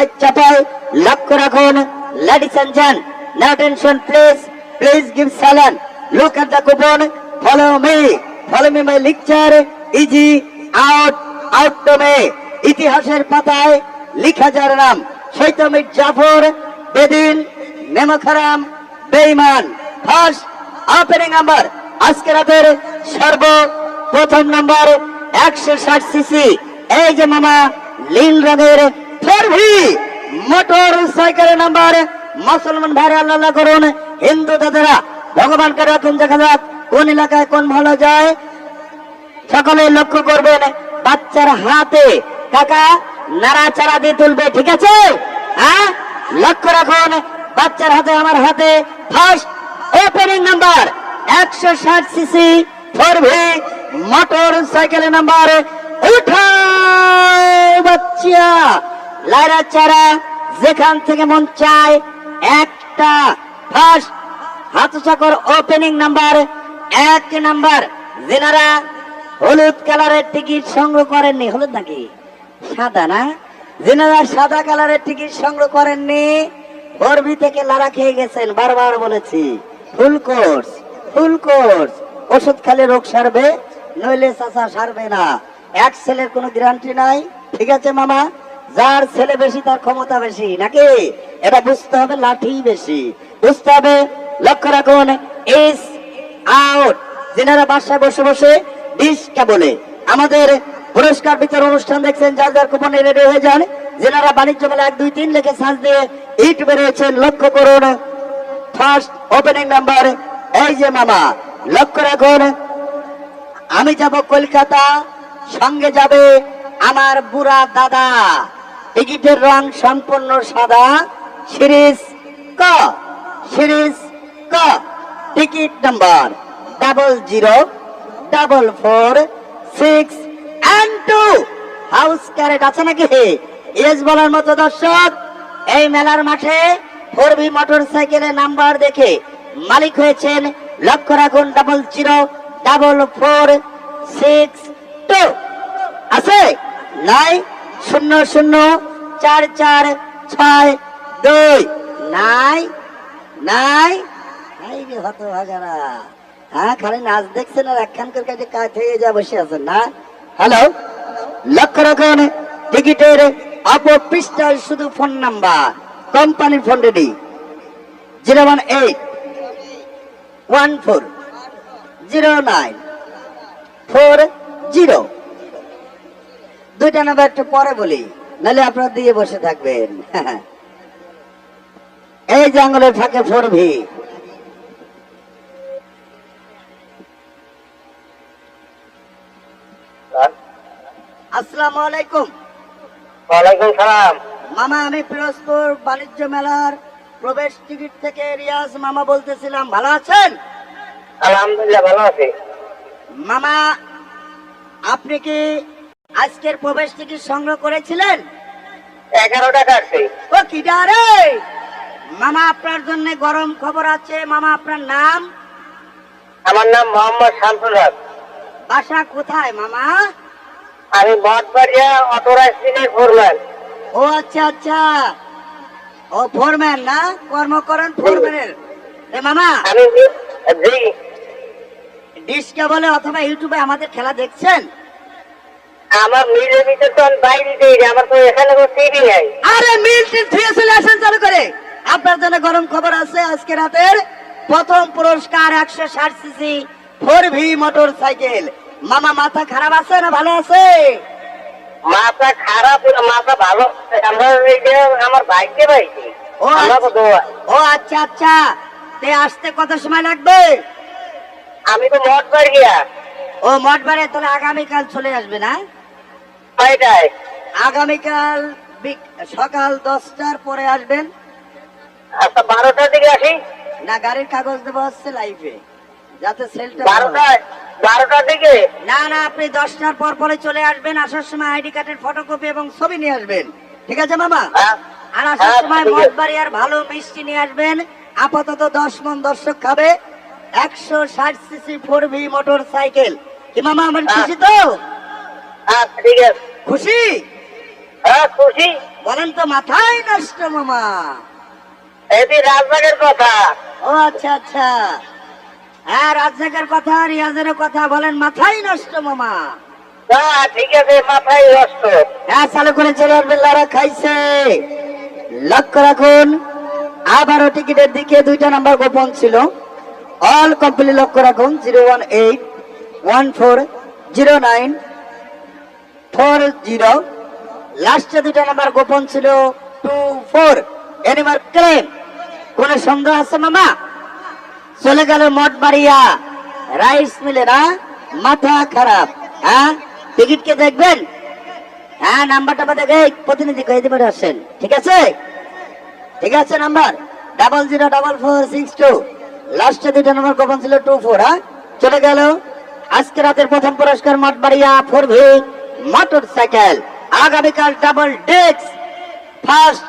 চাপায় চাপায় লক্ষ্য রাখুন ladies and gen no tension please please give সালান look at the coupon follow me follow me my lecture easy out out to may ইতিহাসের পাতায় লিখা যার নাম শৈতমিক জাফর, বেদিন, নেমখারাম বেইমান ফার্স্ট ওপেনিং নাম্বার আজকে রাতের সর্ব প্রথম নাম্বার একশো ষাট সিসি এই যে মামা, নীল রঙের ফোর ভি মোটর সাইকেলের নাম্বার, মুসলমান ভাইরা আল্লাহ করুন, হিন্দু দাদারা ভগবানকে রাখুন, দেখা যাক কোন এলাকায় কোন ভালো যায়। সকলে লক্ষ্য করবেন, বাচ্চার হাতে কাকা নাড়াচাড়া দিয়ে তুলবে, ঠিক আছে? হ্যাঁ? লক্ষ্য রাখুন, বাচ্চার হাতে, আমার হাতে ফার্স্ট ওপেনিং নাম্বার একশো ষাট সিসি ফোর ভি মোটর সাইকেলের নাম্বার উঠায় বাচ্চা! লাইরা চারা যেখান থেকে মন চায়, একটা ফার্স্ট হাত চাকর ওপেনিং নাম্বার এক নাম্বার যেনারা হলুদ কালারের টিকিট সংগ্রহ করেননি, হলুদ নাকি? সাদা না? যেনারা সাদা কালারের টিকিট সংগ্রহ করেননি বরবি থেকে লারা খেয়ে গেছেন, বারবার বলেছি। ফুল কোর্স ফুল কোর্স ওষুধ খালে রোগ সারবে, নইলে চাচা সারবে না। এক ছেলের কোনো গ্যারান্টি নাই। ঠিক আছে, মামা? যার ছেলে বেশি, তার ক্ষমতা বেশি, নাকি? এটা বুঝতে হবে লাঠি বেশি। বুঝতে হবে, লক্ষ্য রাখুন ইস আউট যেনারা বাসায় বসে বসে বলে। আমাদের পুরস্কার বিতরণ অনুষ্ঠান দেখছেন, যার যার কুপনে রেডি হয়ে যান। যেনারা বাণিজ্য মেলা এক, দুই, তিন লেখে সাজ দিয়ে লক্ষ্য করুন। ফার্স্ট ওপেনিং নাম্বার এই যে মামা, লক্ষ্য রাখুন। আমি যাব কলকাতা, সঙ্গে যাবে আমার বুড়া দাদা। টিকিটের রং সম্পূর্ণ সাদা। সিরিজ ক। সিরিজ ক। Ticket number double zero, double four, six and two. House ক্যারেট আছে নাকি? এস বলার মতো দর্শক, এই মেলার মাঠে ফোর বি মোটর সাইকেলের নাম্বার দেখে মালিক হয়েছেন লক্ষ্য রাখুন, double zero, double four, six two. আছে? নাই শূন্য শূন্য চার চার ছয় দুই। নাই নাই। নাই রে হত ভাগারা হ্যাঁ খালি নাচ দেখছেন আর করে কাজে কাজ হয়ে যা বসে আছেন, না? হ্যালো? লক্ষ্য রাখুন, টিকিটের অপর পৃষ্ঠায় শুধু ফোন নাম্বার। কোম্পানির phone ready. Zero one eight, one four, zero nine, four zero. দুইটা নাম্বার একটু পরে বলি নাহলে আপনার দিয়ে বসে থাকবেন। এই জঙ্গলের ফাঁকে ফোর ভি আসসালামু আলাইকুম। ওয়ালাইকুম সালাম। মামা আমি পিরোজপুর বাণিজ্য মেলার প্রবেশ টিকিট থেকে রিয়াজ মামা বলতেছিলাম। ভালো আছেন? আলহামদুলিল্লাহ ভালো আছি। মামা আপনি কি আজকের প্রবেশ টিকিট সংগ্রহ করেছিলেন? এগারো টাকা আছে ও কি রে? মামা আপনার জন্য গরম খবর আছে। মামা আপনার নাম? আমার নাম মোহাম্মদ শামসুল হক। বাসা কোথায় মামা? আমি মঠবাড়িয়া অটোরাইসিনের ফোরম্যান। ও আচ্ছা আচ্ছা। ও ফোরম্যান না? কর্ম করেন ফোরম্যানের। এ মামা আমি জি- জি বলে অথবা ইউটিউবে আমাদের খেলা দেখছেন? আমার মিলের ভিতরে তো আমি বাইরে দিই আমার তো এখানে কোনো টিভি নাই। আরে মিল টিল চলে আসেন চালু করে। আপনার জন্য গরম খবর আছে আজকে রাতের প্রথম পুরস্কার একশো ষাট CC four V motor cycle মামা মাথা খারাপ আছে না ভালো আছে? মাথা খারাপ মাথা ভালো আমরা আমার বাইকে পাইছি। ও আচ্ছা। আচ্ছা আচ্ছা। তে আসতে কত সময় লাগবে? আমি তো মঠবাড়িয়া। ও মঠবারে তাহলে আগামীকাল চলে আসবে না? কয়টায়? আগামীকাল সকাল দশটার পরে আসবেন। আচ্ছা বারোটার দিকে আসি? না গাড়ির কাগজ দেবো হচ্ছে লাইফে যাতে সেলটা বারোটায় বারোটার দিকে? না না আপনি দশটার পর পরে চলে আসবেন। আসার সময় আইডি কার্ডের ফটোকপি এবং ছবি নিয়ে আসবেন। ঠিক আছে মামা? হ্যাঁ। আর আসার হ্যাঁ, সময় আছে। মঠবাড়ি আর ভালো মিষ্টি নিয়ে আসবেন। আপাতত দশ মন দর্শক খাবে। একশো ষাট CC four V motor cycle কি মামা আমার খুশি তো? আচ্ছা ঠিক আছে। খুশি? হ্যাঁ খুশি। বলেন তো মাথায় নষ্ট মামা। এটি রাজবাগের কথা। ও আচ্ছা আচ্ছা। হ্যাঁ রাজ্জাকের কথা রিয়াজের কথা বলেন মাথায় নষ্ট মামা। ঠিক আছে মাথায় নষ্ট। হ্যাঁ চালু করে খাইছে। লক্ষ্য রাখুন আবারও টিকিটের দিকে দুইটা নাম্বার গোপন ছিল। অল কমপ্লিট লক্ষ্য রাখুন zero one eight one four zero nine four zero লাস্টে দুইটা নাম্বার গোপন ছিল টু ফোর এনিমার ক্লেম কোন সন্দেহ আছে মামা? চলে গেল মঠ বাড়িয়া রাইস মিলে না, মাথা খারাপ। হ্যাঁ? টিকিট কে দেখবেন? হ্যাঁ নাম্বারটা বা দেখে প্রতিনিধি কয়ে দিতে আসেন। ঠিক আছে? ঠিক আছে number double zero double four six two লাস্টে দুইটা নাম্বার গোপন ছিল টু ফোর হ্যাঁ? চলে গেল। আজকে রাতের প্রথম পুরস্কার Mathbaria four V motor cycle আগামীকাল ডাবল ডেক্স ফার্স্ট